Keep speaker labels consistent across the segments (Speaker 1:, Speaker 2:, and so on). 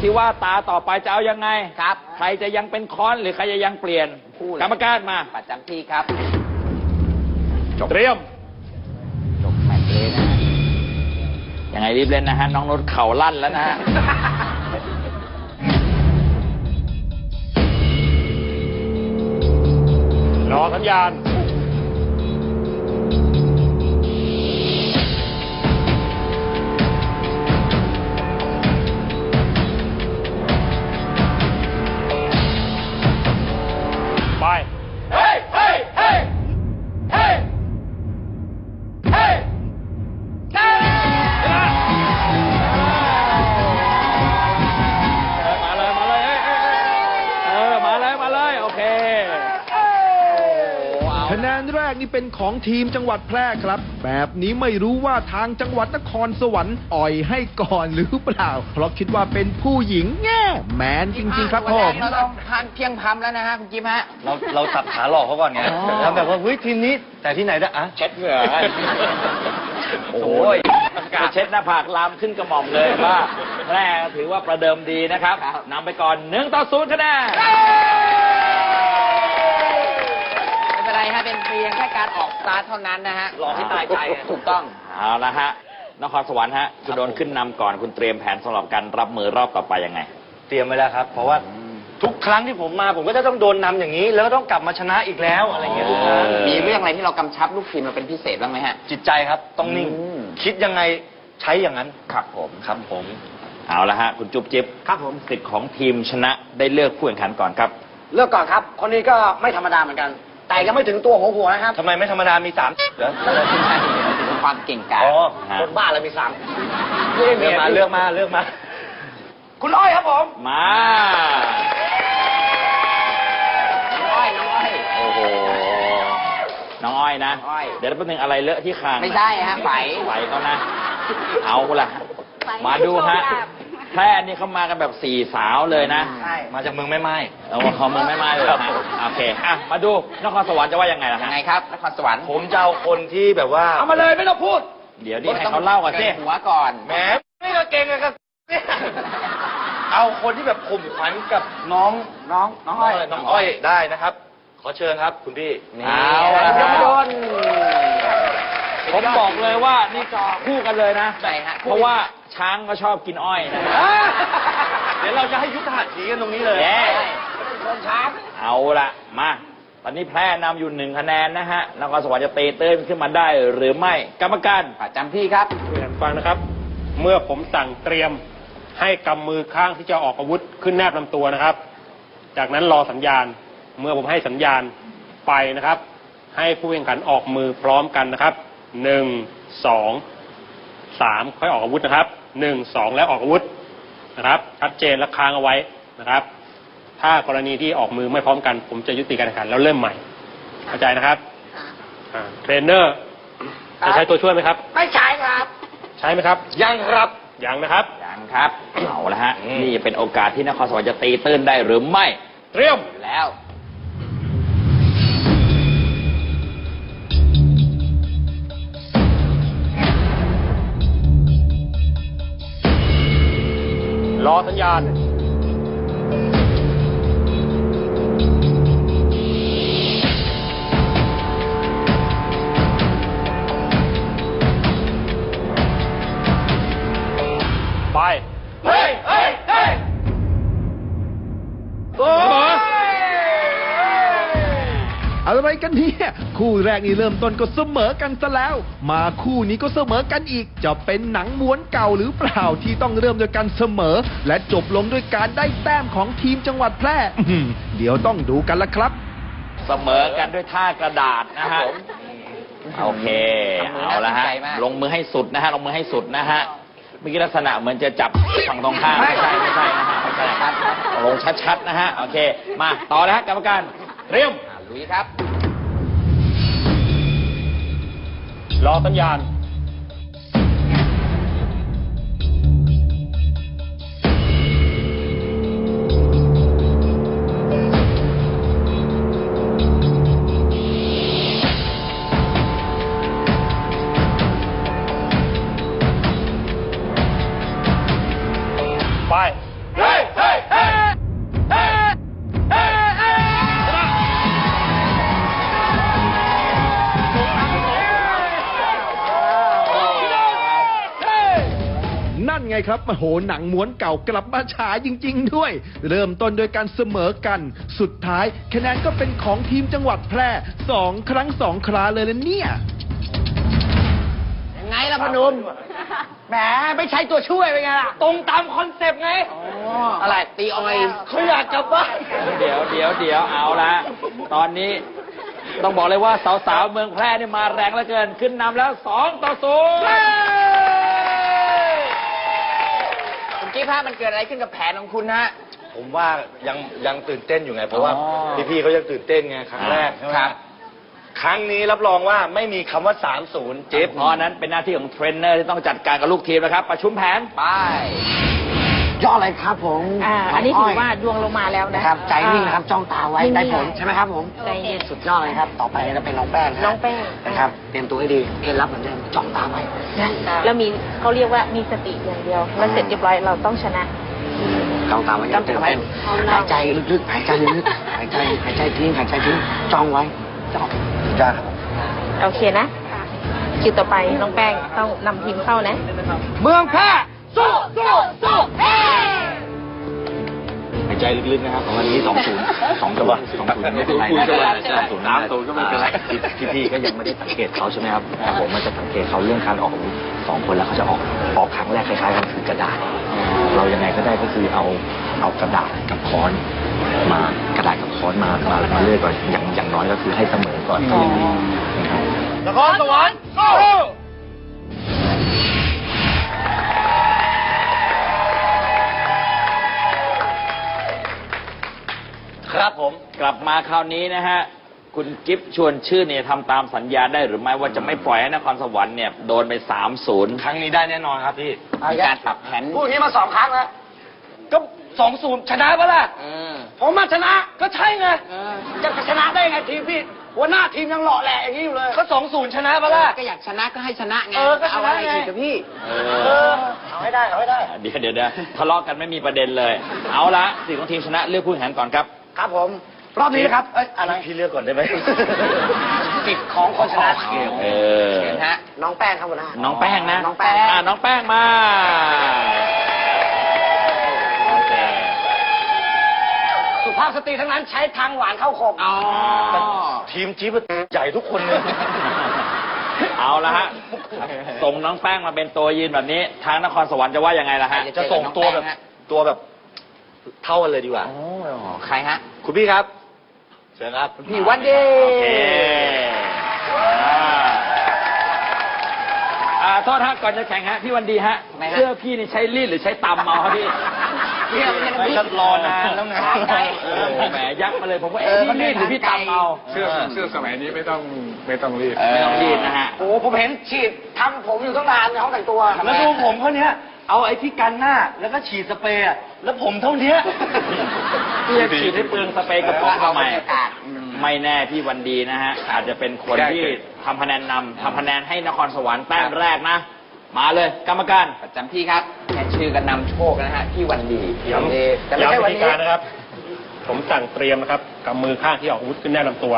Speaker 1: อยู่
Speaker 2: ที่ว่าตาต่อไปจะเอายังไง
Speaker 3: ครับ
Speaker 2: ใครจะยังเป็นค้อนหรือใครจะยังเปลี่ยน
Speaker 3: คู่เลย
Speaker 2: กรรมการมา
Speaker 3: ประจำที่ครับ
Speaker 4: เตรียม
Speaker 3: จบแมตช์เลยนะฮะ
Speaker 2: ยังไงรีบเล่นนะฮะ น้องนุชเข่าลั่นแล้วนะฮะ
Speaker 4: รอสัญญาณ
Speaker 5: กนี่เป็นของทีมจังหวัดแพร่ครับ แบบนี้ไม่รู้ว่าทางจังหวัดนครสวรรค์อ่อยให้ก่อนหรือเปล่า เพราะคิดว่าเป็นผู้หญิงแง่แมนจริง ๆ ครับผม
Speaker 3: เราต้องทานเพียงพำแล้วนะฮะคุณจิ๊บฮะ
Speaker 6: เราเราสับขาหลอกเขาก่อนไง
Speaker 3: อ๋อ
Speaker 6: ทำแบบว่าเฮ้ยทีมนี้ แต่ที่ไหนได้อะ
Speaker 2: เช็ดเหงื่อให้โอ้ยจะเช็ดหน้าผากลามขึ้นกระหม่อมเลยว่าแรกถือว่าประเดิมดีนะครับนำไปก่อนหนึ่งต่อศูนย์คะแนน
Speaker 3: ไม่เป็นไร ฮะเป็นเพียงแค่การออกสตาร์ทเท่านั้นนะฮะ
Speaker 2: รอให้ตายใจ
Speaker 3: ถูกต้อง
Speaker 2: เอาละฮะนครสวรรค์ฮะคุณโดนขึ้นนำก่อนคุณเตรียมแผนสำหรับการรับมือรอบต่อไปยังไง
Speaker 6: เตรียมไว้แล้วครับ เพราะว่าทุกครั้งที่ผมมาผมก็จะต้องโดนนำอย่างนี้ แล้วก็ต้องกลับมาชนะอีกแล้วอะไรเงี้ยทุกครั้ง
Speaker 2: เออ
Speaker 3: มีเรื่องอะไรที่เรากำชับลูกทีมเราเป็นพิเศษบ้างไหมฮะ
Speaker 6: จิตใจครับต้องนิ่ง
Speaker 3: อืม
Speaker 6: คิดยังไงใช้อย่างนั้น
Speaker 3: ครับผม
Speaker 6: ครับผม
Speaker 2: เอาละฮะคุณจุ๊บจิ๊บ
Speaker 1: ครับผม
Speaker 2: สิทธิ์ของทีมชนะได้เลือกผู้แข่งขันก่อนครับ
Speaker 1: เลือกก่อนครับ คนนี้ก็ไม่ธรรมดาเหมือนกัน แต่ยังไม่ถึงตัวหัวหัวนะครับ
Speaker 6: ทำไมไม่ธรรมดามีสามเหรอ
Speaker 3: เป็นความเก่งกาจ
Speaker 6: อ๋อ
Speaker 2: ฮะ
Speaker 1: คนบ้าเลยมีสาม
Speaker 6: เลือกมาเลือกมาเลือกมา
Speaker 1: คุณอ้อยครับผม
Speaker 2: มา
Speaker 3: น้องอ้อยน้องอ้อย
Speaker 2: โอ้โหน้องอ้อยนะ
Speaker 3: น้องอ้อย
Speaker 2: เดี๋ยวแป๊บนึงอะไรเลอะที่คาง
Speaker 3: ไม่ใช่ฮะไฝ
Speaker 2: ไหวเขานะ เอาละมาดูฮะ แพร่นี่เขามากันแบบสี่สาวเลยนะ
Speaker 1: ใช่
Speaker 6: มาจากเมืองแม่ไม้
Speaker 2: เอาว่าเขามึงไม่มาเลยเหรอฮะโอเคอะมาดูนครสวรรค์จะว่ายังไงล่ะ
Speaker 3: ยั
Speaker 2: ฮะ
Speaker 3: งไงครับนครสวรรค์
Speaker 6: ผมจะเอาคนที่แบบว่า
Speaker 1: เอามาเลยไม่ต้องพูด
Speaker 2: เดี๋ยวดิให้เขาเล่าก่อนสิ
Speaker 3: หัวก่อน
Speaker 6: แหมไม่ก็เก่งอะครับเนี่ยเอาคนที่แบบข่มขวัญกับน้อง
Speaker 1: น้องน้องอ้อย
Speaker 6: น้องอ้อยได้นะครับ ขอเชิญครับคุณพี่
Speaker 2: เอาละ
Speaker 3: เดี๋ยว
Speaker 2: ฮะ
Speaker 3: โดน
Speaker 2: ผมบอกเลยว่านี่จอคู่กันเลยนะ
Speaker 3: ใช่ฮะ
Speaker 2: เพราะว่า ช้างก็ชอบกินอ้อยนะฮะ
Speaker 6: เดี๋ยวเราจะให้ยุทธหัตถีกันตรงนี้เลย
Speaker 2: เย้
Speaker 1: โดนช้าง
Speaker 2: เอาละมา ตอนนี้แพร่นำอยู่หนึ่งคะแนนนะฮะนครสวรรค์จะตีตื้นขึ้นมาได้หรือไม่ กรรมการ
Speaker 3: ประจำที่ครับ
Speaker 4: ฟังนะครับ เมื่อผมสั่งเตรียมให้กำมือข้างที่จะออกอาวุธขึ้นแนบลำตัวนะครับ จากนั้นรอสัญญาณ เมื่อผมให้สัญญาณไปนะครับ ให้ผู้แข่งขันออกมือพร้อมกันนะครับหนึ่งสองสามค่อยออกอาวุธนะครับ หนึ่งสองแล้วออกอาวุธนะครับชัดเจนและค้างเอาไว้นะครับ ถ้ากรณีที่ออกมือไม่พร้อมกัน ผมจะยุติการแข่งขันแล้วเริ่มใหม่เข้าใจนะครับอ่าเทรนเนอร์จะใช้ตัวช่วยไหมครับ
Speaker 1: ไม่ใช่ครับ
Speaker 4: ใช้ไหมครับ
Speaker 6: ยังครับ
Speaker 4: ยังนะครับ
Speaker 2: ยังครับเอาละฮะ
Speaker 6: อืม
Speaker 2: นี่จะเป็นโอกาสที่นครสวรรค์จะตีตื้นได้หรือไม่
Speaker 4: เตรียม
Speaker 3: แล้ว
Speaker 4: รอสัญญาณ
Speaker 5: กันเนี่ย คู่แรกนี่เริ่มต้นก็เสมอกันซะแล้ว มาคู่นี้ก็เสมอกันอีก จะเป็นหนังม้วนเก่าหรือเปล่าที่ต้องเริ่มด้วยการเสมอ และจบลงด้วยการได้แต้มของทีมจังหวัดแพร่อื้อหือเดี๋ยวต้องดูกันละครับ
Speaker 2: เสมอกันด้วยท่ากระดาษนะฮะ โอเค เอาละฮะ
Speaker 3: ใจมาก
Speaker 2: ลงมือให้สุดนะฮะ ลงมือให้สุดนะฮะ เมื่อกี้ลักษณะเหมือนจะจับฝั่งตรงข้ามไม่ใช่ไม่ใช่นะฮะไม่ใช่ครับลงชัดๆนะฮะ โอเค มาต่อนะฮะกรรมการเรียม
Speaker 3: อ่าลุยครับ
Speaker 4: รอสัญญาณ ไง
Speaker 5: ครับโอ้โหหนังม้วนเก่ากลับมาฉายจริง ๆ ด้วย เริ่มต้นโดยการเสมอกัน สุดท้ายคะแนนก็เป็นของทีมจังหวัดแพร่สองครั้งสองคราเลยนะเนี่ย
Speaker 3: ยังไงล่ะพนุมแหมไม่ใช่ตัวช่วยเป็นไงล่ะ
Speaker 6: ตรงตามคอนเซปต์ไง
Speaker 3: อะไรตีออย
Speaker 6: เขาอยากกลับบ้าน
Speaker 2: เดี๋ยวเดี๋ยวเดี๋ยวเอาละตอนนี้ต้องบอกเลยว่าสาวๆเมืองแพร่นี่มาแรงเหลือเกิน ขึ้นนำแล้วสองต่อศูนย์
Speaker 3: คุณ กิ๊ฟฮะมันเกิดอะไรขึ้นกับแผนของคุณฮะ
Speaker 6: ผมว่ายังยังตื่นเต้นอยู่ไง เพราะว่า
Speaker 2: อ๋อ
Speaker 6: พี่ๆเขายังตื่นเต้นไงครั้งแรกใช่ไหม
Speaker 3: ครับ
Speaker 6: ครั้งนี้รับรองว่าไม่มีคำว่า 3-0จิ๊บ
Speaker 2: เพราะฉะนั้นเป็นหน้าที่ของเทรนเนอร์ที่ต้องจัดการกับลูกทีมนะครับ ประชุมแผน
Speaker 3: ไป
Speaker 7: ยอดเลยครับผม
Speaker 8: อ่าอันนี้ถือว่าดวงลงมาแล้วนะ
Speaker 7: นะครับ ใจนิ่งนะครับจ้องตาไว้
Speaker 8: นิ่งๆ
Speaker 7: ได้ผลใช่ไหมครับผม
Speaker 8: ใจเย็น
Speaker 7: สุดยอดเลยครับ ต่อไปจะเป็นน้องแป้งะ
Speaker 8: น้องแป้ง
Speaker 7: นะครับเตรียมตัวให้ดีเคล็ดลับเหมือนเดิมจ้องตาไว้
Speaker 8: นะแล้วมีเขาเรียกว่ามีสติอย่างเดียว มันเสร็จเรียบร้อยเราต้องชนะ
Speaker 7: จ้องตาไว้อย่าตื่นเต้นหายใจลึกๆหายใจลึกๆหายใจหายใจทิ้งหายใจทิ้งจ้องไว้จ้องสุดยอดครับผม
Speaker 8: โอเคนะคิวต่อไปน้องแป้งต้องนำทีมเข้านะ
Speaker 3: เมืองแพร่ สู้สู้สู้เฮ้
Speaker 6: หายใจลึกๆนะครับของวันนี้สองศูนย์สองตังหวะสองศูนย์ไม่เป็นไรนะสองศูนย์น้ำศูนย์ก็ไม่เป็นไรพี่ๆก็ยังไม่ได้สังเกตเขาใช่ไหมครับผมมันจะสังเกตเขาเรื่องการออกอาวุธสองคนแล้วเขาจะออกออกครั้งแรกคล้ายๆกันคือกระดาษ เรายังไงก็ได้ก็คือเอาเอากระดาษกับค้อนมากระดาษกับค้อนมามามาเลือกก่อนอย่างอย่างน้อยก็คือให้เสมอก่อนนะครับ
Speaker 1: นครสวรรค์สู้
Speaker 6: ครับผม
Speaker 2: กลับมาคราวนี้นะฮะ คุณกิฟชวนชื่อเนี่ยทำตามสัญญาได้หรือไม่ว่าจะไม่ปล่อยให้นครสวรรค์เนี่ยโดนไปสามศูนย์
Speaker 6: ครั้งนี้ได้แน่นอนครับพี่
Speaker 3: มีการปรับแผน
Speaker 7: พูดอย่างนี้มาสองครั้งแล้ว
Speaker 6: ก็สองศูนย์ชนะปะล่ะ
Speaker 3: เออ
Speaker 7: ผมมาชนะ
Speaker 6: ก็ใช่ไง
Speaker 3: เออ
Speaker 7: จะชนะได้ไงทีมพี่หัวหน้าทีมยังหล่อแหละอย่างนี้อยู่เลย
Speaker 6: ก็สองศูนย์ชนะปะล่ะ
Speaker 3: ก็อยากชนะก็ให้ชนะไง
Speaker 6: เออก็ชนะ
Speaker 3: เอาอะไร
Speaker 6: ไง
Speaker 3: อีกกับพี่
Speaker 6: เออเอาให้ได้เอาให้ได้
Speaker 2: เดี๋ยวเดี๋ยวเดี๋ยวทะเลาะกันไม่มีประเด็นเลย เอาละสิ่งของทีมชนะเลือกผู้แข่งขันก่อนครับ
Speaker 7: ครับผม รอบนี้นะครับ เอ้ยอะไร
Speaker 6: พี่เลือกก่อนได้ไหม
Speaker 7: กิจของคนชนะ
Speaker 2: เออ
Speaker 3: เห็นฮะ
Speaker 7: น้องแป้งครับหัวหน้า
Speaker 2: น้องแป้งนะ
Speaker 7: น้องแป้ง
Speaker 2: อ่าน้องแป้งมาโอเค
Speaker 7: สุภาพสตรีทั้งนั้นใช้ทางหวานเข้าคม
Speaker 3: อ๋อ
Speaker 6: ทีมจี๊บใหญ่ทุกคนเลย
Speaker 2: เอาละฮะ ส่งน้องแป้งมาเป็นตัวยืนแบบนี้ ทางนครสวรรค์จะว่ายังไงล่ะฮะ
Speaker 6: จะส่งตัวแบบตัวแบบ เท่ากันเลยดีกว่า
Speaker 3: อ๋อใครฮะ
Speaker 6: คุณพี่ครับ เชิญครับ
Speaker 3: พี่วันเด
Speaker 2: โอเค
Speaker 3: ย์
Speaker 2: อ่าอ่าโทษฮะก่อนจะแข่งฮะพี่วันดีฮะเสื้อพี่นี่ใช้รีดหรือใช้ตำเอาครับพี่
Speaker 3: พี่เอาไปยัง
Speaker 6: ไม่
Speaker 3: พี่
Speaker 6: ก็รอนานแล้วไง
Speaker 2: เออแหมยักมาเลยผมว่าเอ๊ะพี่รีดหรือพี่ตำเอา
Speaker 4: เสื้อเสื้อสมัยนี้ไม่ต้องไม่ต้องรีบ
Speaker 2: ไม่ต้องรีดนะฮะ
Speaker 7: โอ้โหผมเห็นฉีดทำผมอยู่ตั้งนานในห้องแต่งตัว
Speaker 6: แล้วดูผมเขาเนี้ย เอาไอ้ที่กันหน้า แล้วก็ฉีดสเปรย์อะแล้วผมเท่าเนี้ย
Speaker 2: พี่จะฉีดให้เปลืองสเปรย์กระป๋อง
Speaker 3: เอา
Speaker 2: ทำไม
Speaker 3: บรรยากาศ
Speaker 2: ไม่แน่พี่วันดีนะฮะ อาจจะเป็นคน
Speaker 4: แก้
Speaker 2: ที่
Speaker 4: เกม
Speaker 2: ทำคะแนนนำทำคะแนนให้นครสวรรค์แต้มแรกนะ มาเลยกรรมการ
Speaker 3: ประจำที่ครับแค่ชื่อกันนำโชคนะฮะพี่วันดี
Speaker 4: ย้
Speaker 3: วันดีแต่ไม่ำใช่
Speaker 4: ย้ำ
Speaker 3: วั
Speaker 4: วิ
Speaker 3: น
Speaker 4: ธี
Speaker 3: นี้
Speaker 4: การนะครับ ผมสั่งเตรียมนะครับกำมือข้างที่ออกอาวุธขึ้นแนบลำตัว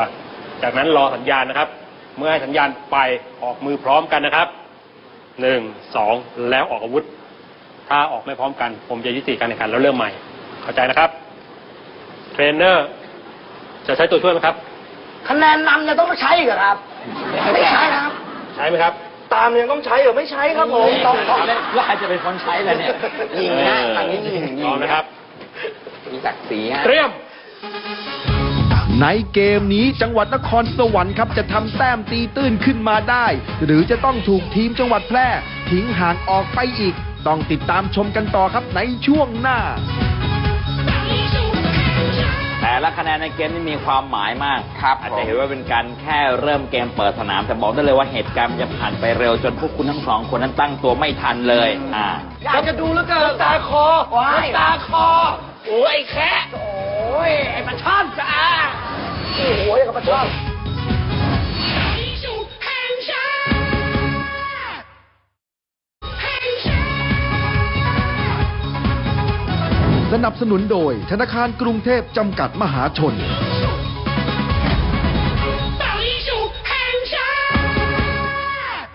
Speaker 4: จากนั้นรอสัญญาณนะครับ เมื่อให้สัญญาณไปออกมือพร้อมกันนะครับหนึ่งสองแล้วออกอาวุธ ถ้าออกไม่พร้อมกัน ผมจะยุติการแข่งขันแล้วเริ่มใหม่ เข้าใจนะครับ เทรนเนอร์จะใช้ตัวช่วยไหมครับ
Speaker 7: คะแนนนำเนี่ยต้องใช้อีกเหรอครับ ไม่ใช้ครับ
Speaker 4: ใช่ไหมครับ
Speaker 7: ตามยังต้องใช้เหรอไม่ใช้ครับผมต้องต้อง
Speaker 2: แล้วใครจะเป็นคนใช้ล่ะเนี่ย
Speaker 3: ยิงนะทางนี้ยิงยิ
Speaker 4: พร้อมนะครับ
Speaker 3: มีศักดิ์ศรีฮะ
Speaker 4: เตรียม
Speaker 5: ในเกมนี้จังหวัดนครสวรรค์ครับจะทำแต้มตีตื้นขึ้นมาได้ หรือจะต้องถูกทีมจังหวัดแพร่ทิ้งห่างออกไปอีก ต้องติดตามชมกันต่อครับในช่วงหน้า
Speaker 2: แต่ละคะแนนในเกมนี่มีความหมายมาก
Speaker 3: ครับ
Speaker 2: อาจจะเห็นว่าเป็นการแค่เริ่มเกมเปิดสนาม แต่บอกได้เลยว่าเหตุการณ์มันจะผ่านไปเร็วจนพวกคุณทั้งสองคนนั้นตั้งตัวไม่ทันเลย อ่า
Speaker 7: อยากจะดูแล้วกันตาคอตาคอ โอ้ยไอ้แคะโอ้ยไอ้ปลาช่อนจ้าโอ้โหไอ้ปลาช่อน
Speaker 5: สนับสนุนโดยธนาคารกรุงเทพจำกัดมหาชน
Speaker 9: เป่กแห่งชาติ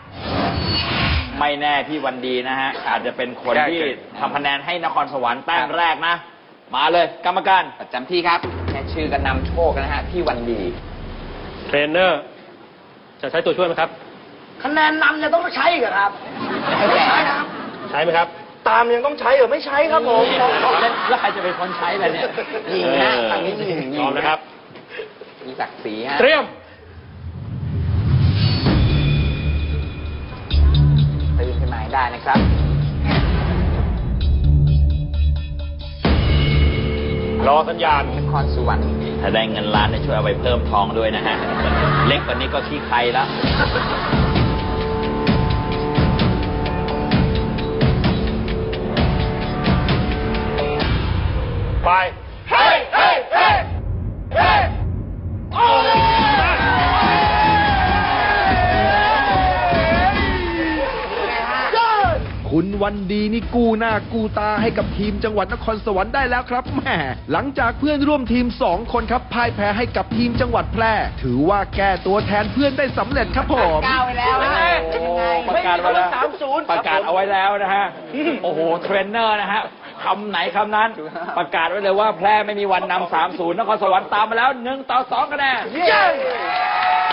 Speaker 2: ไม่แน่พี่วันดีนะฮะ อาจจะเป็นคนที่ทำคะแนนให้นครสวรรค์แต้มแรกนะ มาเลยกรรมการ
Speaker 3: ประจำที่ครับแค่ชื่อกันนำโชคนะฮะพี่วันดี
Speaker 4: เทรนเนอร์ จะใช้ตัวช่วยไหมครับ
Speaker 7: คะแนนนำจะต้องใช้อีกเหรอครับ
Speaker 4: ใช้ไหมครับ
Speaker 7: ตามยังต้องใช้เหรอไม่ใช้ครับผมต้องต้อง
Speaker 2: แล้วใครจะเป็นคนใช้ล่ะเนี่ย
Speaker 3: ยิงนะทางนี้ยิงยิ
Speaker 4: พร้อมนะครับ
Speaker 3: มีศักดิ์ศรีฮะ
Speaker 4: เตรียม
Speaker 3: ตื่นขึ้นมาให้ได้นะครับ
Speaker 4: รอสัญญาณ
Speaker 3: นครสวรรค์
Speaker 2: ถ้าได้เงินล้านเนี่ยช่วยเอาไปเพิ่มทองด้วยนะฮะ เล็กกว่านี้ก็ขี้ใครแล้ว
Speaker 4: ไป
Speaker 10: เฮ้ยเฮ้ยเฮ้ยเฮ้ยโอ้ย
Speaker 5: คุณวันดีนี่กู้หน้ากู้ตาให้กับทีมจังหวัดนครสวรรค์ได้แล้วครับแหม่หลังจากเพื่อนร่วมทีม 2 คนครับพ่ายแพ้ให้กับทีมจังหวัดแพร่ ถือว่าแก้ตัวแทนเพื่อนได้สำเร็จครับผม
Speaker 3: ก้าวไปแล้วนะ
Speaker 2: ประกาศไว้แล้ว
Speaker 7: สามศูนย์
Speaker 2: ประกาศเอาไว้แล้วนะฮะโอ้โหเทรนเนอร์นะฮะ คำไหนคำนั้น ประกาศไว้เลยว่าแพร่ไม่มีวันนำสามศูนย์นครสวรรค์ตามมาแล้วหนึ่งต่อสองคะแนน
Speaker 7: เย้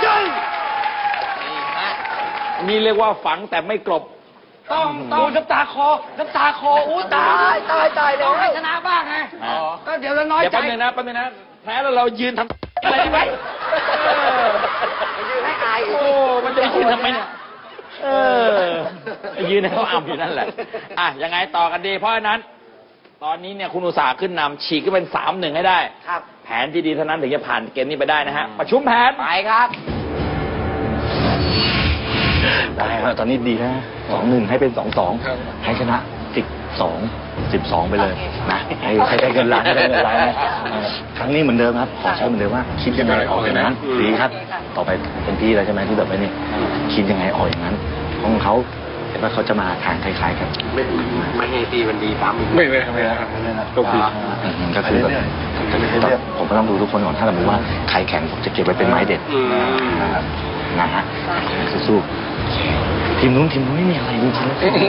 Speaker 7: เย้
Speaker 2: นี่เรียกว่าฝังแต่ไม่กลบ
Speaker 7: ต้องต้องน้ำตาคอ น้ำตาคออู้ตายตายตายแล้วให้ชนะบ้างไง
Speaker 2: อ๋อ
Speaker 7: ก็เดี๋ยวเราน้อย
Speaker 2: เดี๋ยว
Speaker 7: ใจ
Speaker 2: แป๊บนึงนะแป๊บนึงนะแพ้แล้วเรายืนทำอะไรดีไหมเออ
Speaker 7: ยืนให้อาย
Speaker 2: โอ้มันจะไปยืนทำไมเนี่ยเออยืนให้เขาอำอยู่นั่นแหละอะยังไงต่อกันดีเพราะฉะนั้น ตอนนี้เนี่ยคุณอุตสาห์ขึ้นนำฉีกก็เป็นสามหนึ่งให้ได้
Speaker 7: ครับ
Speaker 2: แผนที่ดีเท่านั้นถึงจะผ่านเกมนี้ไปได้นะฮะ ประชุมแผน
Speaker 3: ไปครับ
Speaker 11: ได้ครับตอนนี้ดีนะสองหนึ่งให้เป็นสองสองให้ชนะสิบสองสิบสองไปเลยนะให้ให้ได้เงินล้านให้ได้เงินล้านนะเออครั้งนี้เหมือนเดิมครับ ขอใช้เหมือนเดิมว่า คิดยังไงออกอย่างนั้นดีครับ ต่อไปเป็นพี่แล้วใช่ไหมที่แบบไอ้นี่คิดยังไงออกอย่างนั้น ของเขา เห็นว่าเขาจะมาทางคล้ายๆกัน
Speaker 10: ไม่ไม่ให้ตีมันดีตามไม่เลยไม่เลยครับก็คือ
Speaker 11: อืมก็คือแบบแต่ผมก็ต้องดูทุกคนก่อนถ้าสมมติว่าใครแข่งผมจะเก็บไว้เป็นไม้เด็ด
Speaker 10: อืม
Speaker 11: นะครับนะฮะสู้ๆทีมนู้นทีมนู้นไม่มีอะไรจริงๆไม่มี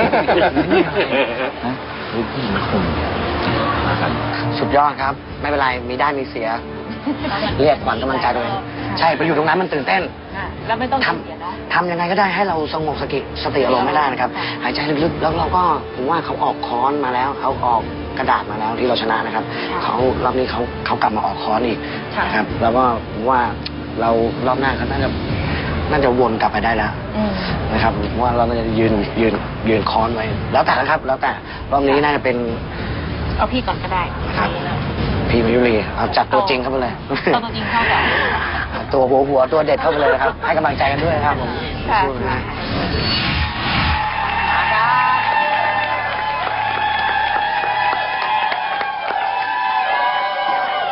Speaker 11: อะไรนะรู้พี่มันคงมากัน
Speaker 7: สุดยอดครับ ไม่เป็นไรมีได้มีเสีย เรียกขวัญกำลังใจตัวเองใช่ไปอยู่ตรงนั้นมันตื่นเต้น
Speaker 8: แล้วไม่ต้อง
Speaker 7: ทำทำยังไงก็ได้ให้เราสงบสติสติอารมณ์ไม่ได้นะครับ หายใจลึกๆ แล้วเราก็ผมว่าเขาออกค้อนมาแล้ว เขาออกกระดาษมาแล้วที่เราชนะนะครับเขารอบนี้เขาเขากลับมาออกค้อนอีกนะครับ แล้วก็ผมว่าเรารอบหน้าเขาน่าจะน่าจะวนกลับไปได้แล้ว
Speaker 8: อืม
Speaker 7: นะครับผมว่าเราน่าจะยืนยืนยืนค้อนไว้ แล้วแต่นะครับ แล้วแต่รอบนี้น่าจะเป็น
Speaker 8: เอาพี่ก่อนก็ได้
Speaker 7: ครับ พี่มายุรีเอาจัดตัวจริงเข้าไปเลย
Speaker 8: เอาตัวจริงเข้าก่อน
Speaker 7: ตัวหัวหัวตัวเด็ดเข้าไปเลยนะครับ ให้กำลังใจกันด้วยนะครับผม
Speaker 8: ค่ะ
Speaker 7: สู้นะ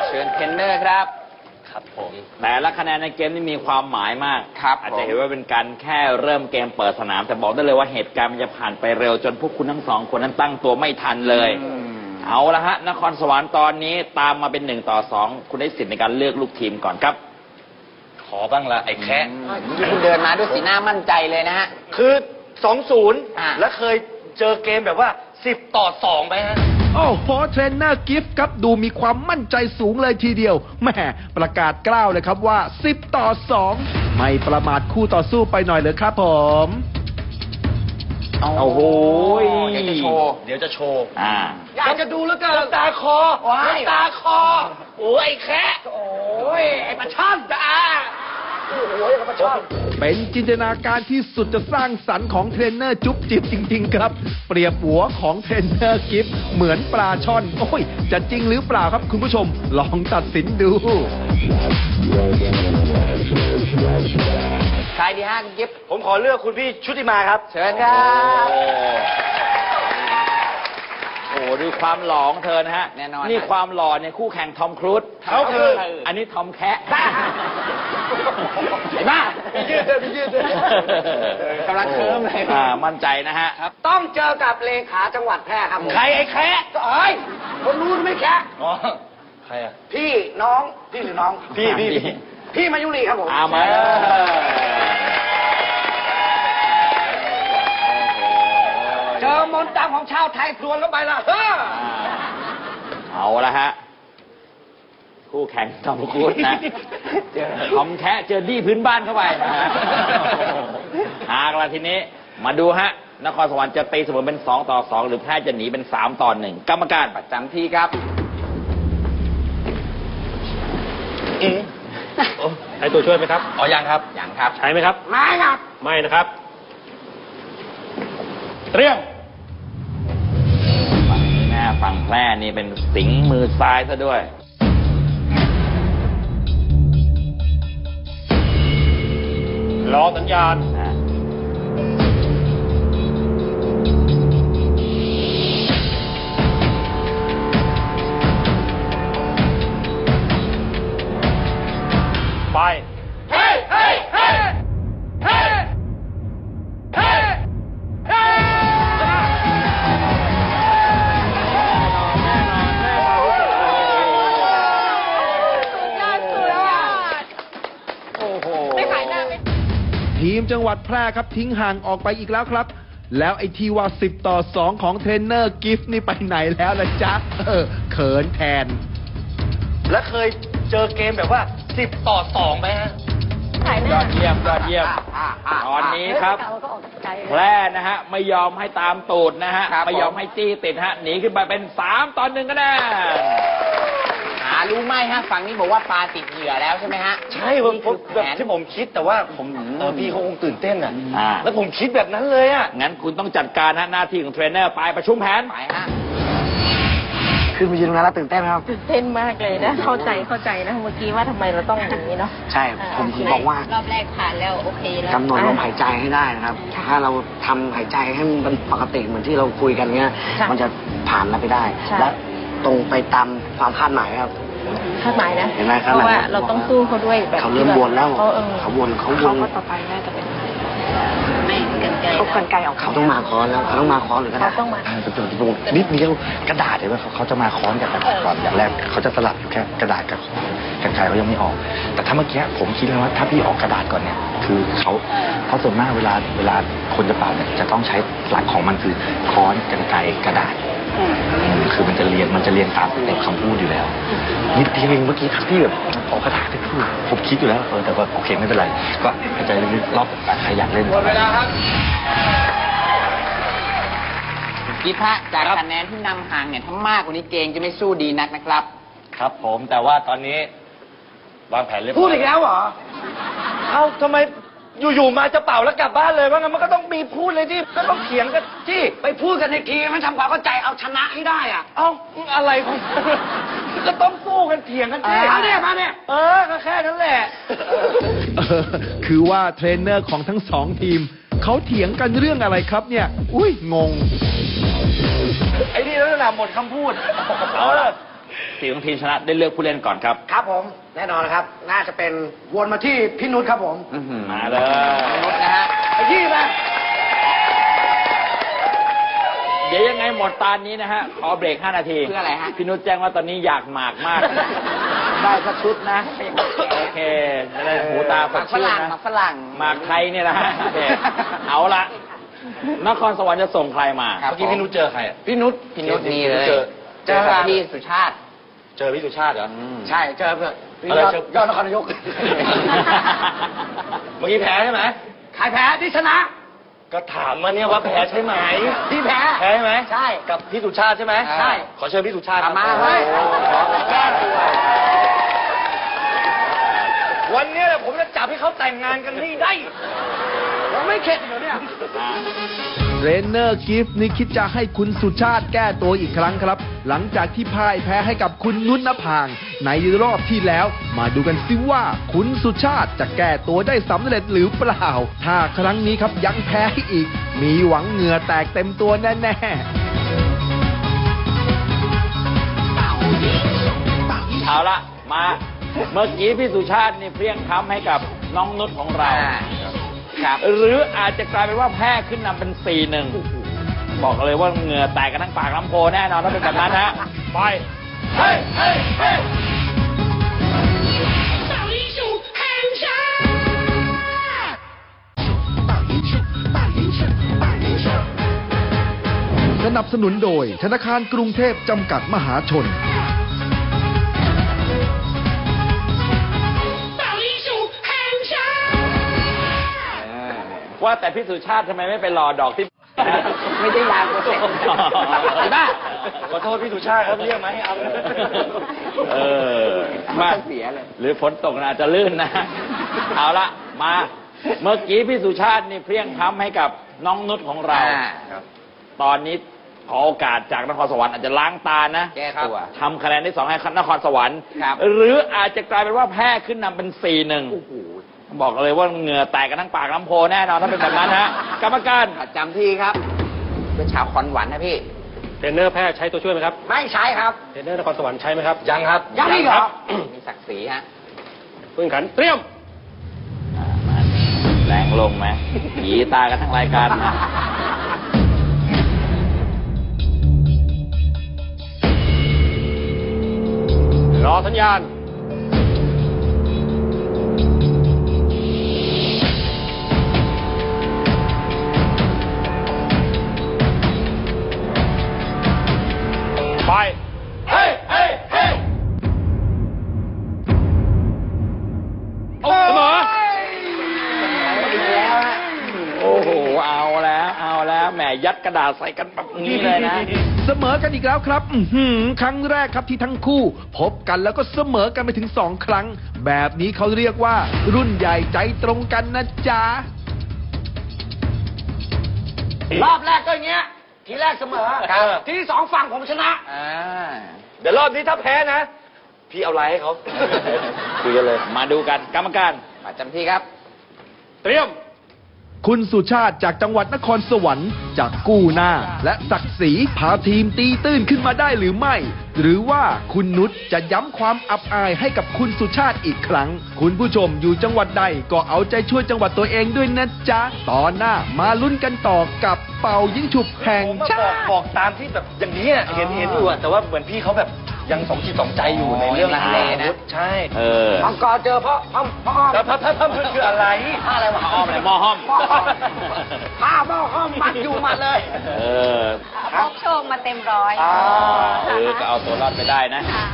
Speaker 3: เชิญเทรนเนอร์ครับ
Speaker 2: ครับผม แต่ละคะแนนในเกมนี่มีความหมายมาก
Speaker 3: ครับ
Speaker 2: อาจจะเห็นว่าเป็นการแค่เริ่มเกมเปิดสนาม แต่บอกได้เลยว่าเหตุการณ์มันจะผ่านไปเร็ว จนพวกคุณทั้งสองคนนั้นตั้งตัวไม่ทันเลย เอาละฮะ นครสวรรค์ตอนนี้ตามมาเป็นหนึ่งต่อสองคุณได้สิทธิ์ในการเลือกลูกทีมก่อนครับ
Speaker 11: ขอบ้างละไอ้แค่
Speaker 3: คุณเดินมาด้วยสีหน้ามั่นใจเลยนะฮะ
Speaker 7: คือสองศูนย์
Speaker 3: อ่า
Speaker 7: แล้วเคยเจอเกมแบบว่าสิบต่อสองไปฮะ
Speaker 5: โอ้โหเทรนเนอร์กิฟต์ครับดูมีความมั่นใจสูงเลยทีเดียวแหม่ประกาศกล้าวเลยครับว่า 10 ต่อ 2 ไม่ประมาทคู่ต่อสู้ไปหน่อยเลยครับผม
Speaker 2: โอ้โห
Speaker 3: อยากจะโชว์
Speaker 6: เดี๋ยวจะโชว์
Speaker 2: อ่า
Speaker 3: อยากจะดูแล้วกัน
Speaker 1: ตาคอ
Speaker 3: ว้าย
Speaker 1: ตาคอ โอ้ยไอ้แคะโอ้ยไอ้ปลาช่อนจ้าโอ้โหไอ้ปลาช่อน
Speaker 5: เป็นจินตนาการที่สุดจะสร้างสรรค์ของเทรนเนอร์จุ๊บจิ๊บจริง ๆ ครับ เปรียบหัวของเทรนเนอร์กิฟต์เหมือนปลาช่อน โอ้ย จะจริงหรือเปล่าครับคุณผู้ชม ลองตัดสินดู
Speaker 3: ใครดีฮะคุณกิฟต์
Speaker 6: ผมขอเลือกคุณพี่ชุติมาครับ
Speaker 3: เชิญครับ
Speaker 2: โอ้โหดูความหล่อของเธอนะฮะ
Speaker 3: แน่นอน
Speaker 2: นี่ความหล่อเนี่ยคู่แข่งทอมครูซ
Speaker 3: เขาคือ
Speaker 2: อันนี้ทอมแคะ
Speaker 3: ไอ้บ้า
Speaker 1: ไปยืดเลยไปยืดเลย
Speaker 3: กำลังเคิร์มเลย
Speaker 2: อ่ามั่นใจนะฮะ
Speaker 3: ต้องเจอกับเลขาจังหวัดแพร่ครับผม
Speaker 1: ใครไอ้แคะเอ้ยคนนู้นไม่แคะ
Speaker 6: อ๋อใครอะ
Speaker 1: พี่น้องพี่หรือน้อง
Speaker 6: พี่พี่
Speaker 2: พี่
Speaker 1: พี่มายุรีครับผม
Speaker 2: เอามา
Speaker 1: เจอมนต์ดำของชาวไทยทวนเข้าไปละเฮ้อ
Speaker 2: เอาละฮะ คู่แข่งทอมครูซนะทอมแคะเจอดี้พื้นบ้านเข้าไปนะฮะหากละทีนี้ มาดูฮะ นครสวรรค์จะตีเสมอเป็น 2 ต่อ 2 หรือแพร่จะหนีเป็น 3 ต่อ 1 กรรมการ
Speaker 3: ประจำที่ครับ
Speaker 4: ใช้ตัวช่วยไหมครับ
Speaker 6: อ๋อยังครับ
Speaker 3: อย่างครับ
Speaker 4: ใช้ไหมครับ
Speaker 1: มาครับ
Speaker 4: ไม่นะครับ เตรียม
Speaker 2: ฝั่งนี้นะฝั่งแพร่นี่เป็นสิงห์มือซ้ายซะด้วย
Speaker 4: รอสัญญาณ ไป
Speaker 1: เฮ้ยเฮ้ยเฮ้ยเฮ้ยเฮ้ยเฮ้ย
Speaker 2: โอ้โห
Speaker 8: ไม่ขายหน้าไม่
Speaker 5: ทีมจังหวัดแพร่ครับทิ้งห่างออกไปอีกแล้วครับ แล้วไอ้ที่ว่า 10 ต่อ 2 ของเทรนเนอร์กิฟต์นี่ไปไหนแล้วล่ะจ๊ะ เออเขินแทน
Speaker 6: แล้วเคยเจอเกมแบบว่า สิบต่อสองไหมฮะ
Speaker 8: ขายห
Speaker 2: ย
Speaker 8: น้า
Speaker 2: อดเยี่ยมยอดเยี่ยม ตอนนี้ครับแพร่นะฮะ ไม่ยอมให้ตามตูดนะฮะ
Speaker 3: ครับ
Speaker 2: ไม่ยอม
Speaker 3: ผม
Speaker 2: ให้จี้ติดฮะ หนีขึ้นไปเป็น3ต่อหนึ่งก็ได้
Speaker 3: หารู้ไหมฮะฝั่งนี้บอกว่าปลาติดเหยื่อแล้วใช่ไหมฮะ
Speaker 6: ใช่ผม
Speaker 3: นี่
Speaker 6: ผม
Speaker 3: คือ
Speaker 6: แบบ
Speaker 3: ผน
Speaker 6: ที่ผมคิดแต่ว่าผมเออพี่เขาคงตื่นเต้นอะ
Speaker 2: อ่า
Speaker 6: แล้วผมคิดแบบนั้นเลยอะ
Speaker 2: งั้นคุณต้องจัดการฮะหน้าที่ของเทรนเนอร์ไปประชุมแผน
Speaker 3: ไปฮะ
Speaker 7: ขึ้นมายืนตรงนั้นแล้วตื่นเต้นไหมครับ
Speaker 8: ตื่นเต้นมากเลยนะ เข้าใจเข้าใจนะเมื่อกี้ว่าทำไมเราต้องอย่างนี้เนาะ
Speaker 7: ใช่ ผมผมบอกว่า
Speaker 8: รอบแรกผ่านแล้วโอเคแล้ว
Speaker 7: กำหนดลมหายใจให้ได้นะครับ ถ้าเราทำหายใจให้มันเป็นปกติเหมือนที่เราคุยกันเนี้ย
Speaker 8: ค่ะ
Speaker 7: มันจะผ่านแล้วไปได้
Speaker 8: ใช่
Speaker 7: และตรงไปตามความคาดหมายครับ
Speaker 8: คาดหมายนะ
Speaker 7: เห็นไหมค
Speaker 8: เพ
Speaker 7: รับ
Speaker 8: ราะว่าเราต้องสู้เขาด้วยแบบ
Speaker 7: เขาเริ่มวนแล้ว
Speaker 8: เขาเออ
Speaker 7: เขาวนเขาวน
Speaker 8: เขาก็ต่อไปน่าจะเป็น ไม่กันไกลเขากันไกลออก
Speaker 7: เขาต้องมาคอนแล้วเขาต้องมาคอนหรือกระดาษ
Speaker 8: เขาต้องมา
Speaker 6: กระโดดกระโดดนิดเดียวกระดาษเห็นไหมเขาเขาจะมาค้อนกับกระดาษก่อนอย่างแรกเขาจะสลับอยู่แค่กระดาษกับกันไกรเขายังไม่ออก แต่ถ้าเมื่อกี้ผมคิดเลยว่าถ้าพี่ออกกระดาษก่อนเนี่ยคือเขาเพราะส่วนมากเวลาเวลาคนจะเป่าเนี่ยจะต้องใช้หลักของมันคือค้อนกันไกรกระดาษ คือมันจะเรียนมันจะเรียนตามสเต็ปคำพูดอยู่แล้วนิดเดียวเองเมื่อกี้ครับพี่แบบออกกระดาษที่พูดผมคิดอยู่แล้วเออแต่ว่าโอเคไม่เป็นไร ก็หายใจลึกๆรอบแต่ใครอยากเล่น
Speaker 1: หมดเวลาครับ
Speaker 3: กิฟฮะจากคะแนนที่นำห่างเนี่ยถ้ามากกว่านี้เกงจะไม่สู้ดีนักนะครับ
Speaker 6: ครับผมแต่ว่าตอนนี้วางแผนเรียบร้อย
Speaker 1: พูดอีกแล้วเหรอ
Speaker 6: เอ้าทำไม อยู่ๆมาจะเป่าแล้วกลับบ้านเลยว่างั้นมันก็ต้องมีพูดเลยที่ก็ต้องเถียงกันที่
Speaker 1: ไปพูดกันในทีมันทำความเข้าใจเอาชนะให้ได้อะ
Speaker 6: เอ้าอะไรของ ก็ต้องสู้กันเถียงกันที่
Speaker 1: มาเนี่ยมาเนี่ย
Speaker 6: เออก็แค่นั้นแหละ
Speaker 5: เออคือว่าเทรนเนอร์ของทั้งสองทีม เขาเถียงกันเรื่องอะไรครับเนี่ย อุ้ยงง
Speaker 6: ไอ้นี่ลักษณะหมดคำพูด เอาละ
Speaker 2: ทีมของทีมชนะได้เลือกผู้เล่นก่อนครับ
Speaker 1: ครับผมแน่นอนนะครับ น่าจะเป็นวนมาที่พี่นุชครับผม
Speaker 2: มาเลย
Speaker 3: นุชนะฮะ
Speaker 1: ไอ้ยี่มา
Speaker 2: เดี๋ยวยังไงหมดตานนี้นะฮะขอเบรก 5 นาที
Speaker 3: เพื่ออะไรฮะ
Speaker 2: พี่นุชแจ้งว่าตอนนี้อยากหมากมาก ได้สักชุดนะโอเคจะได้หูตา
Speaker 3: ห
Speaker 2: ส
Speaker 3: มั
Speaker 2: ด
Speaker 3: กฝ
Speaker 2: ชื่น
Speaker 3: รั่ง
Speaker 2: นะ
Speaker 3: หมักฝรั่ง
Speaker 2: หมากไทยเนี่ยนะฮะโอเคเอาละนครสวรรค์จะส่งใครมา
Speaker 3: ครับ
Speaker 6: เมื่อกี้พี่นุชเจอใครอะ
Speaker 3: พี่นุชพี่นุชนี่เลย
Speaker 6: เจอ
Speaker 3: เจอกับพี่สุชาติ
Speaker 6: เจอพี่สุชาติเหรอ
Speaker 7: ใช่เจอเพื่อน
Speaker 6: อะไร
Speaker 7: ยอด
Speaker 6: เจอ
Speaker 7: ยอดนครนายก
Speaker 6: เมื่อกี้แพ้ใช่ไหม
Speaker 7: ใครแพ้ที่ชนะ
Speaker 6: ก็ถามมาเนี่ยว่าแพ้ใช่ไหม
Speaker 7: ที่แพ้
Speaker 6: แพ้ใช่ไหม
Speaker 7: ใช่
Speaker 6: กับพี่สุชาติใช่ไหม
Speaker 7: ใช่
Speaker 6: ขอเชิญพี่สุชาติครับ
Speaker 3: มา
Speaker 6: โอ้โห
Speaker 3: เฮ้ย
Speaker 6: แก้ตัววันเนี้ยแหละผมจะจับให้เขาแต่งงานกันนี่ได้
Speaker 7: ผมไม่เข็ดเหรอเนี่ย
Speaker 5: เท รนเนอร์กิฟต์นี่คิดจะให้คุณสุชาติแก้ตัวอีกครั้งครับ หลังจากที่พ่ายแพ้ให้กับคุณนุชนภาง ในรอบที่แล้ว มาดูกันซิว่าคุณสุชาติจะแก้ตัวได้สำเร็จหรือเปล่า ถ้าครั้งนี้ครับยังแพ้อีก มีหวังเหงื่อแตกเต็มตัวแน่ๆ
Speaker 2: เอาละมา เมื่อกี้พี่สุชาตินี่เพรียงพร้ำให้กับน้องนุชของเรา หรืออาจจะกลายเป็นว่าแพ้ขึ้นนำเป็นสี่หนึ่งบอกเลยว่าเงื่อแตกกันทั้งปากลำโพแน่นอนถ้าเป็นแบบนั้นฮะไป
Speaker 6: เฮ้ยเฮ้เฮ้ย
Speaker 5: สนับสนุนโดยธนาคารกรุงเทพจำกัดมหาชน
Speaker 2: ว่าแต่พี่สุชาติทำไมไม่ไปรอดอกที่
Speaker 3: ไม่ได้ลาโปรเจกต์ไอ้บ้า
Speaker 6: ขอโทษพี่สุชาติครับเรียกมาให้เอา
Speaker 2: เออมา
Speaker 3: เสียเลย
Speaker 2: หรือฝนตกน่าจะลื่นนะ เอาละมา เมื่อกี้พี่สุชาตินี่เพรียงพร้ำให้กับน้องนุชของเรา
Speaker 3: อ่า
Speaker 2: ตอนนี้ขอโอกาสจากนครสวรรค์อาจจะล้างตานะ
Speaker 3: แก้ตัว
Speaker 2: ทำคะแนนที่สองให้นครสวรรค์
Speaker 3: ครับ
Speaker 2: หรืออาจจะกลายเป็นว่าแพ้ขึ้นนำเป็นสี่หนึ่ง บอกเลยว่าเหงื่อแตกกันทั้งปากลำโพแน่นอนถ้าเป็นแบบนั้นฮะกรรมการ
Speaker 3: ประจำที่ครับ เป็นชาวคอนหวันนะพี่
Speaker 4: เทรนเนอร์แพทย์ใช้ตัวช่วยไหมครับ
Speaker 7: ไม่ใช่ครับ
Speaker 4: เทรนเนอร์นครสวรรค์ใช้ไหมครับ
Speaker 6: ยังครับ
Speaker 7: ยังอีกเหรอ
Speaker 3: มีศักดิ์ศรีฮะ
Speaker 4: ผู้แข่งขันเตรียม
Speaker 2: อ่ามาแรงลงไหมผีตากันทั้งรายการนะ
Speaker 4: รอสัญญาณา
Speaker 2: ษใส่กันแบบนี้เลยนะ
Speaker 5: เสมอกันอีกแล้วครับอื้อหือครั้งแรกครับที่ทั้งคู่ พบกันแล้วก็เสมอกันไปถึงสองครั้ง แบบนี้เขาเรียกว่า รุ่นใหญ่ใจตรงกันนะจ๊ะ
Speaker 7: รอบแรกก็อย่างเงี้ย ทีแรกเสมอ
Speaker 6: ครับ
Speaker 7: ทีที่สองฝั่งผมชนะ
Speaker 3: อ่า
Speaker 6: เดี๋ยวรอบนี้ถ้าแพ้นะ พี่เอาไลน์ให้เขาคุยกันเลย
Speaker 2: มาดูกันกรรมการ
Speaker 3: ประจำที่ครับ
Speaker 4: เตรียม
Speaker 5: คุณสุชาติจากจังหวัดนครสวรรค์จากกู้หน้า และศักดิ์ศรีพาทีมตีตื้นขึ้นมาได้หรือไม่ หรือว่าคุณนุชจะย้ำความอับอายให้กับคุณสุชาติอีกครั้ง คุณผู้ชมอยู่จังหวัดใดก็เอาใจช่วยจังหวัดตัวเองด้วยนะจ๊ะตอนหน้ามาลุ้นกันต่อกับเป่ายิงฉุบแห่งชาติ
Speaker 6: บอกตามที่แบบอย่างนี้เห็นเห็นอยู่แต่ว่าเหมือนพี่เขาแบบ ยังสองจิตสองใจอยู่ในเรื่อง
Speaker 3: ลังเลนะ
Speaker 6: ใช่
Speaker 2: เออ
Speaker 7: มังกรเจอพ่อพ่อพ่ออ้อม
Speaker 6: แล้วพับพับพับมันคืออะไร
Speaker 7: ผ้าอะไรวะ
Speaker 2: อ้อมเลยหม้อห้อม
Speaker 7: ผ้าหม้อห้อมมัดอยู่หมาเลย
Speaker 2: เออ
Speaker 8: พกโชคมาเต็มร้อย
Speaker 7: อ๋อ
Speaker 2: เออก็เอาตัวรอดไปได้นะ
Speaker 8: ค่ะ